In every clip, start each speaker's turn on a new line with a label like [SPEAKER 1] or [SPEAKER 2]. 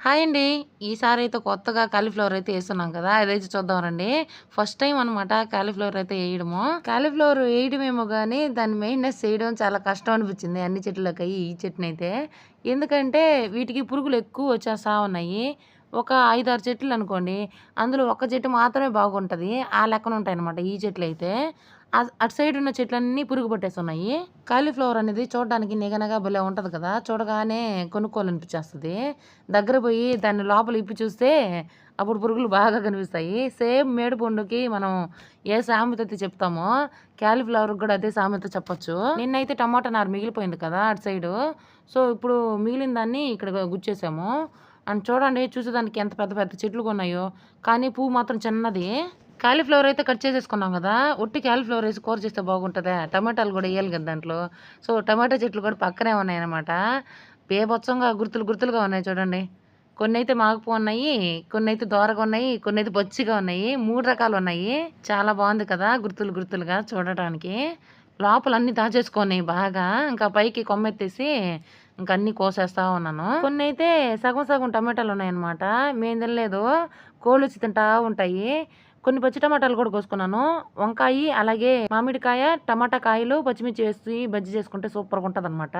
[SPEAKER 1] Hi అండి. ఈసారి అయితే కొత్తగా కాలీఫ్లవర్ అయితే వేస్తున్నాం కదా అదైతే చూద్దాం రండి. ఫస్ట్ టైం అనమాట కాలీఫ్లవర్ అయితే వేయడము. కాలీఫ్లవర్ వేయడమేమో కానీ దాని మెయింటెనెన్స్ చేయడం చాలా కష్టం అనిపించింది అన్ని చెట్లకి ఈ చెట్టుని అయితే. ఎందుకంటే వీటికి పురుగులు ఎక్కువ వచ్చేస్తా ఉన్నాయి. ఒక ఐదారు చెట్లు అనుకోండి అందులో ఒక చెట్టు మాత్రమే బాగుంటుంది. ఆ లెక్కన ఉంటాయి అనమాట ఈ చెట్లు అయితే. అటు సైడ్ ఉన్న చెట్లన్నీ పురుగు పట్టేస్తున్నాయి కాలీఫ్లవర్ అనేది చూడడానికి నిగనగా భలే ఉంటుంది కదా చూడగానే కొనుక్కోవాలనిపించేస్తుంది. దగ్గర పోయి దాన్ని లోపల ఇప్పి చూస్తే అప్పుడు పురుగులు బాగా కనిపిస్తాయి. సేమ్ మేడిపండుకి మనం ఏ సామెత అయితే చెప్తామో క్యాలీఫ్లవర్ కూడా అదే సామెత చెప్పొచ్చు. నిన్నైతే టమాటా నారు మిగిలిపోయింది కదా అటు సైడు. సో ఇప్పుడు మిగిలిన దాన్ని ఇక్కడ గుచ్చేసాము. అండ్ చూడండి చూసేదానికి ఎంత పెద్ద పెద్ద చెట్లు ఉన్నాయో కానీ పువ్వు మాత్రం చిన్నది. కాలీఫ్లవర్ అయితే కట్ చేసేసుకున్నాం కదా ఒట్టి కాలీఫ్లవర్ వేసి కూర చేస్తే బాగుంటుందా. టమాటాలు కూడా వేయాలి కదా దాంట్లో. సో టమాటా చెట్లు కూడా పక్కనే ఉన్నాయన్నమాట. బేబొచ్చంగా గుర్తులు గుర్తులుగా ఉన్నాయి చూడండి. కొన్ని అయితే మాగిపో ఉన్నాయి కొన్ని అయితే దోరగా ఉన్నాయి కొన్ని అయితే బొచ్చిగా ఉన్నాయి మూడు రకాలు ఉన్నాయి. చాలా బాగుంది కదా గుర్తులు గుర్తులుగా చూడటానికి. లోపల అన్ని దాచేసుకొని బాగా ఇంకా పైకి కొమ్మెత్తేసి ఇంకా అన్ని కోసేస్తా ఉన్నాను. కొన్ని అయితే సగం సగం టమాటాలు ఉన్నాయన్నమాట. మేము తినలేదు. కోళ్ళు వచ్చి తింటా ఉంటాయి. కొన్ని పచ్చి టమాటాలు కూడా కోసుకున్నాను. వంకాయ అలాగే మామిడికాయ టమాటా కాయలు పచ్చిమిర్చి వేసి బజ్జి చేసుకుంటే సూపర్గా ఉంటుంది అనమాట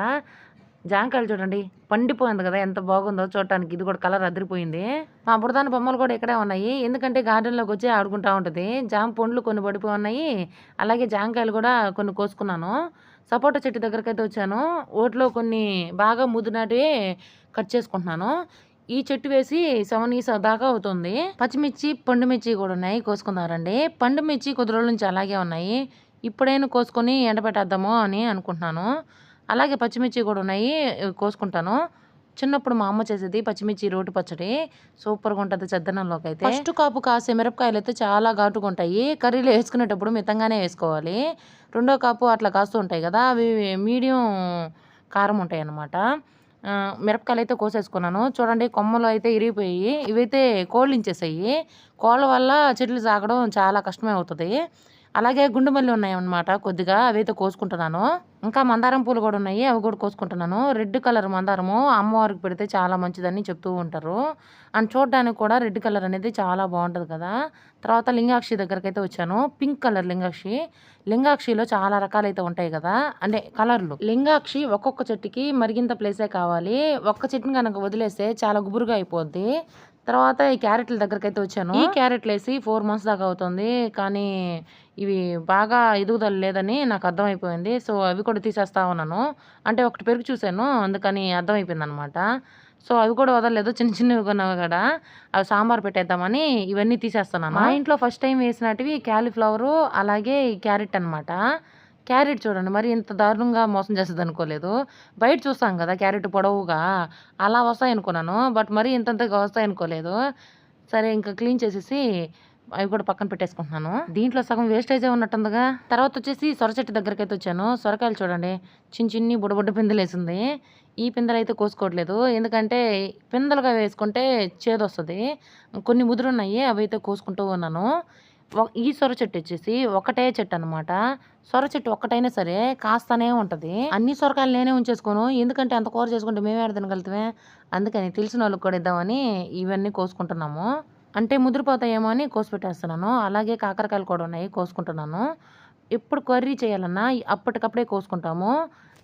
[SPEAKER 1] జాంకాయలు చూడండి పండిపోయింది కదా ఎంత బాగుందో చూడటానికి. ఇది కూడా కలర్ అదిరిపోయింది. మా బుడదాని బొమ్మలు కూడా ఇక్కడే ఉన్నాయి. ఎందుకంటే గార్డెన్లోకి వచ్చి ఆడుకుంటా ఉంటుంది. జామ పండ్లు కొన్ని పడిపోయి ఉన్నాయి. అలాగే జాంకాయలు కూడా కొన్ని కోసుకున్నాను. సపోటా చెట్టు దగ్గరకైతే వచ్చాను. ఓట్లో కొన్ని బాగా ముదినటివి కట్ చేసుకుంటున్నాను. ఈ చెట్టు వేసి సెవెన్ ఇయర్స్ దాకా అవుతుంది. పచ్చిమిర్చి పండు మిర్చి కూడా ఉన్నాయి కోసుకున్నారండి పండు మిర్చి కొద్ది రోజుల నుంచి అలాగే ఉన్నాయి. ఇప్పుడైనా కోసుకొని ఎండబెట్టేద్దాము అని అనుకుంటున్నాను. అలాగే పచ్చిమిర్చి కూడా ఉన్నాయి కోసుకుంటాను. చిన్నప్పుడు మా అమ్మ చేసేది పచ్చిమిర్చి రోటి పచ్చడి. సూపర్గా ఉంటుంది చద్దనంలోకి అయితే. ఫస్ట్ కాపు కాసే మిరపకాయలు అయితే చాలా ఘాటుగా ఉంటాయి. కర్రీలో వేసుకునేటప్పుడు మితంగానే వేసుకోవాలి. రెండో కాపు అట్లా కాస్తూ ఉంటాయి కదా అవి మీడియం కారం ఉంటాయి అన్నమాట మిరపకాయలు అయితే కోసేసుకున్నాను. చూడండి కొమ్మలు అయితే ఇరిగిపోయి ఇవైతే కోళ్ళు ఇంచేసాయి కోళ్ళ వల్ల చెట్లు సాగడం చాలా కష్టమే అవుతుంది. అలాగే గుండుమల్లి ఉన్నాయన్నమాట. ఉన్నాయి కొద్దిగా అవైతే కోసుకుంటున్నాను. ఇంకా మందారం పూలు కూడా ఉన్నాయి. అవి కూడా కోసుకుంటున్నాను. రెడ్ కలర్ మందారము అమ్మవారికి పెడితే చాలా మంచిదని చెప్తూ ఉంటారు. అండ్ చూడడానికి కూడా రెడ్ కలర్ అనేది చాలా బాగుంటుంది కదా. తర్వాత లింగాక్షి దగ్గరికి అయితే వచ్చాను. Pink colour లింగాక్షి. లింగాక్షిలో చాలా రకాలు అయితే ఉంటాయి కదా. అంటే కలర్లు. లింగాక్షి ఒక్కొక్క చెట్టుకి మరిగింత ప్లేసే కావాలి. ఒక్క చెట్టుని కనుక వదిలేస్తే చాలా గుబురుగా అయిపోద్ది. తర్వాత ఈ క్యారెట్ల దగ్గరికి అయితే వచ్చాను. ఈ క్యారెట్లు వేసి ఫోర్ మంత్స్ దాకా అవుతుంది. కానీ ఇవి బాగా ఎదుగుదల లేదని నాకు అర్థమైపోయింది. సో అవి కూడా తీసేస్తా ఉన్నాను. అంటే ఒకటి పెరుగు చూశాను. అందుకని అర్థమైపోయింది అనమాట సో అవి కూడా వదలలేదు. చిన్న చిన్నవి కొన్నవి కూడా అవి సాంబార్ పెట్టేద్దామని ఇవన్నీ తీసేస్తున్నాను. మా ఇంట్లో ఫస్ట్ టైం వేసినటివి క్యాలీఫ్లవరు అలాగే క్యారెట్ అనమాట క్యారెట్ చూడండి మరి ఇంత దారుణంగా మోసం చేస్తుంది అనుకోలేదు. బయట చూస్తాం కదా క్యారెట్ పొడవుగా. అలా వస్తాయి అనుకున్నాను బట్ మరీ ఇంతంతగా వస్తాయి అనుకోలేదు. సరే ఇంకా క్లీన్ చేసేసి అవి కూడా పక్కన పెట్టేసుకుంటున్నాను. దీంట్లో సగం వేస్టేజే ఉన్నట్టుందిగా. తర్వాత వచ్చేసి సొర చెట్టు దగ్గరికి అయితే వచ్చాను. సొరకాయలు చూడండి చిన్న చిన్ని బుడబుడ్డ పిందెలు వేసింది ఈ పిందెలు అయితే కోసుకోవట్లేదు. ఎందుకంటే పిందెలుగా వేసుకుంటే చేదొస్తుంది. కొన్ని ముదురున్నాయి అవి అయితే కోసుకుంటూ ఉన్నాను. ఈ సొర చెట్టు వచ్చేసి ఒకటే చెట్టు అనమాట సొర చెట్టు ఒక్కటైనా సరే కాస్తానే ఉంటుంది. అన్ని సొరకాయలు నేనే ఉంచేసుకోను. ఎందుకంటే అంత కూర చేసుకుంటే మేమే ఆడ తినగలుగుతామే? అందుకని తెలిసిన వాళ్ళకి కూడా ఇద్దామని ఇవన్నీ కోసుకుంటున్నాము. అంటే ముదిరిపోతాయేమో అని కోసి పెట్టేస్తున్నాను. అలాగే కాకరకాయలు కూడా ఉన్నాయి కోసుకుంటున్నాను. ఎప్పుడు కర్రీ చేయాలన్నా అప్పటికప్పుడే కోసుకుంటాము.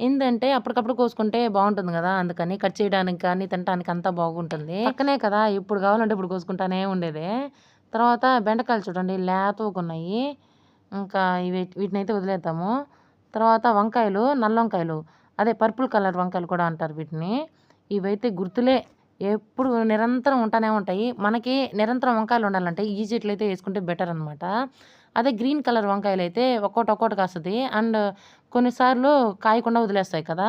[SPEAKER 1] ఏంటంటే అప్పటికప్పుడు కోసుకుంటే బాగుంటుంది కదా? అందుకని కట్ చేయడానికి కానీ తినడానికి అంతా బాగుంటుంది. పక్కనే కదా ఇప్పుడు కావాలంటే ఇప్పుడు కోసుకుంటానే ఉండేదే. తర్వాత బెండకాయలు చూడండి లేతగా ఉన్నాయి ఇంకా ఇవి వీటిని అయితే వదిలేద్దాము. తర్వాత వంకాయలు నల్ల వంకాయలు అదే పర్పుల్ కలర్ వంకాయలు కూడా అంటారు వీటిని. ఇవైతే గుర్తులే. ఎప్పుడు నిరంతరం ఉంటానే ఉంటాయి. మనకి నిరంతరం వంకాయలు ఉండాలంటే ఈ చెట్లు అయితే వేసుకుంటే బెటర్ అనమాట అదే గ్రీన్ కలర్ వంకాయలు అయితే ఒక్కోటి ఒక్కోటి కాస్తుంది. అండ్ కొన్నిసార్లు కాయకుండా వదిలేస్తాయి కదా.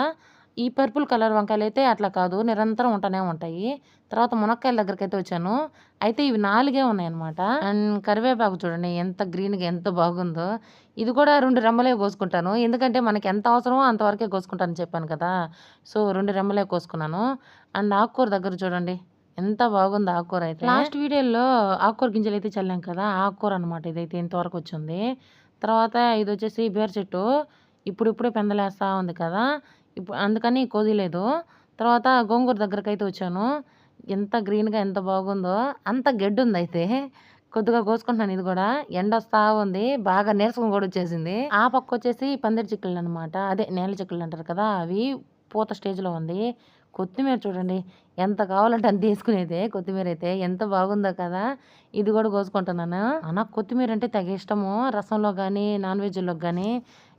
[SPEAKER 1] ఈ పర్పుల్ కలర్ వంకాయలు అయితే అట్లా కాదు నిరంతరం ఉంటానే ఉంటాయి. తర్వాత మునక్కాయల దగ్గరికి అయితే వచ్చాను. అయితే ఇవి నాలుగే ఉన్నాయన్నమాట. అండ్ కరివేపాకు చూడండి ఎంత గ్రీన్గా ఎంత బాగుందో. ఇది కూడా రెండు రెమ్మలే కోసుకుంటాను. ఎందుకంటే మనకి ఎంత అవసరమో అంతవరకే కోసుకుంటాను చెప్పాను కదా. సో రెండు రెమ్మలే కోసుకున్నాను. అండ్ ఆకుకూర దగ్గర చూడండి ఎంత బాగుంది ఆకుకూర అయితే. లాస్ట్ వీడియోలో ఆకుకూర గింజలు అయితే చల్లాం కదా ఆకుకూర అనమాట ఇదైతే ఇంతవరకు వచ్చింది. తర్వాత ఇది వచ్చేసి బీర చెట్టు. ఇప్పుడిప్పుడే పెందలేస్తూ పెందలేస్తా ఉంది కదా. ఇప్పుడు అందుకని కోదిలేదు తర్వాత గోంగూర దగ్గరకు అయితే వచ్చాను ఎంత గ్రీన్‌గా ఎంత బాగుందో. అంత గెడ్డుంది అయితే. కొద్దిగా కోసుకుంటున్నాను ఇది కూడా ఎండ వస్తా ఉంది. బాగా నీరసం కూడా వచ్చేసింది. ఆ పక్కొచ్చేసి పందిరి చిక్కుళ్ళనమాట. అదే నేల చిక్కుళ్ళంటారు కదా! అవి పూత స్టేజ్‌లో ఉంది. కొత్తిమీర చూడండి. ఎంత కావాలంటే అంత తీసుకునేదే అయితే ఎంత బాగుందో కదా! ఇది కూడా కోసుకుంటున్నాను. నాకు కొత్తిమీర అంటే తెగ ఇష్టము. రసంలో కానీ నాన్ వెజ్లో కానీ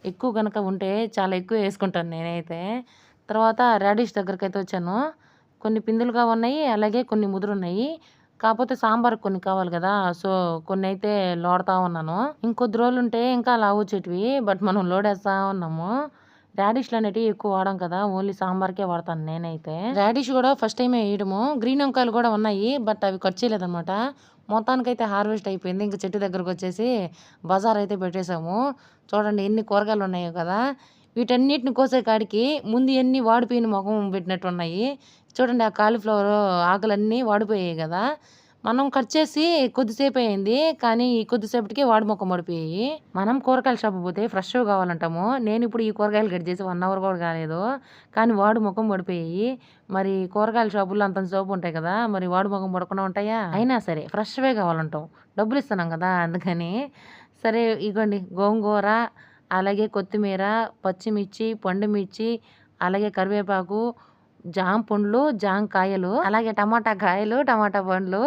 [SPEAKER 1] ఎక్కువ కనుక ఉంటే చాలా ఎక్కువ వేసుకుంటాను నేనైతే. తర్వాత రాడిష్ అయితే వచ్చాను. కొన్ని పిందులుగా ఉన్నాయి. అలాగే కొన్ని ముదురున్నాయి. కాకపోతే సాంబార్ కొన్ని కావాలి కదా సో, కొన్ని అయితే లోడతా ఉన్నాను. ఇంకొద్ది రోజులు ఉంటే ఇంకా లావొచ్చేటివి. బట్ మనం లోడేస్తా ఉన్నాము. రాడిష్‌లనేటివి ఎక్కువ వాడం కదా! ఓన్లీ సాంబార్‌కే వాడతాను నేనైతే. రాడిష్ కూడా ఫస్ట్ టైమే వేయడము గ్రీన్ వంకాయలు కూడా ఉన్నాయి. బట్ అవి కట్ చేయలేదన్నమాట మొత్తానికైతే హార్వెస్ట్ అయిపోయింది. ఇంక చెట్టు దగ్గరకొచ్చేసి అయితే పెట్టేశాము చూడండి ఎన్ని కూరగాయలు ఉన్నాయో కదా! వీటన్నిటిని కోసే కాడికి ముందు ఎన్ని వాడిపోయిన ముఖం పెట్టినట్టు ఉన్నాయి చూడండి ఆ కాలీఫ్లవరు ఆకులన్నీ వాడిపోయాయి కదా మనం కట్ చేసి కొద్దిసేపు అయింది. కానీ ఈ కొద్దిసేపటికే వాడి మొఖం పడిపోయాయి. మనం కూరగాయల షాప్ పోతే ఫ్రెష్ కావాలంటాము. నేను ఇప్పుడు ఈ కూరగాయలు కట్ చేసి వన్ అవర్ కూడా కాలేదు. కానీ వాడు ముఖం పడిపోయాయి. మరి కూరగాయల షాపుల్లో చోపు ఉంటాయి కదా! మరి వాడు ముఖం పడకుండా ఉంటాయా? అయినా సరే ఫ్రెష్‌వే కావాలంటాం. డబ్బులిస్తున్నాం కదా అందుకని. సరే ఇగోండి గోంగూర, అలాగే కొత్తిమీర, పచ్చిమిర్చి, పండుమిర్చి, అలాగే కరివేపాకు, జామ పండ్లు, జామకాయలు అలాగే టమాటా కాయలు, టమాటా పండ్లు,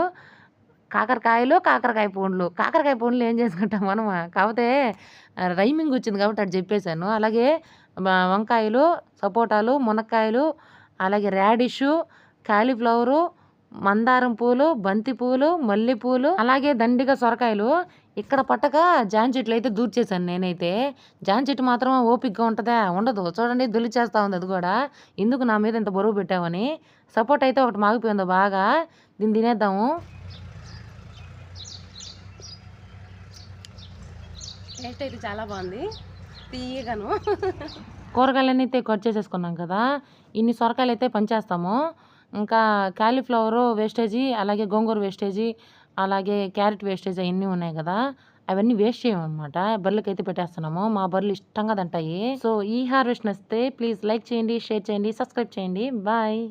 [SPEAKER 1] కాకరకాయలు, కాకరకాయ పండ్లు. కాకరకాయ పండ్లు ఏం చేసుకుంటాం మనమా? కాకపోతే రైమింగ్ వచ్చింది కాబట్టి అటు చెప్పేసాను. అలాగే వంకాయలు, సపోటాలు, మునక్కాయలు, అలాగే రాడిషు, కాలీఫ్లవరు, మందారం పూలు, బంతి పూలు, మల్లెపూలు, అలాగే దండిగా సొరకాయలు. ఇక్కడ పట్టక జామ చెట్లయితే దూర్చేసాను నేనైతే. జామ చెట్టు మాత్రం ఓపికగా ఉంటదా? ఉండదు. చూడండి దొలిచేస్తా ఉంది అది గూడా. ఎందుకు నా మీద ఇంత బరువు పెట్టావని. సపోటా అయితే ఒకటి మాగిపోయింది బాగా. దీన్ని తినేద్దాము.
[SPEAKER 2] టేస్ట్ అయితే చాలా బాగుంది తీయగాను
[SPEAKER 1] కూరగాయలన్నీ అయితే కట్ చేసేసుకున్నాం కదా! ఇన్ని సొరకాయలైతే పంచేస్తాము. ఇంకా కాలీఫ్లవరు వేస్టేజీ, అలాగే గోంగూర వేస్టేజీ, అలాగే క్యారెట్ వేస్టేజ్ అవన్నీ ఉన్నాయి కదా అవన్నీ వేస్ట్ చేయమనమాట. బర్రెలకైతే పెట్టేస్తున్నాము. మా బర్రెలు ఇష్టంగా తింటాయి. సో, ఈ హార్వెస్ట్ నచ్చితే ప్లీజ్ లైక్ చేయండి, షేర్ చేయండి, సబ్స్క్రైబ్ చేయండి. బాయ్.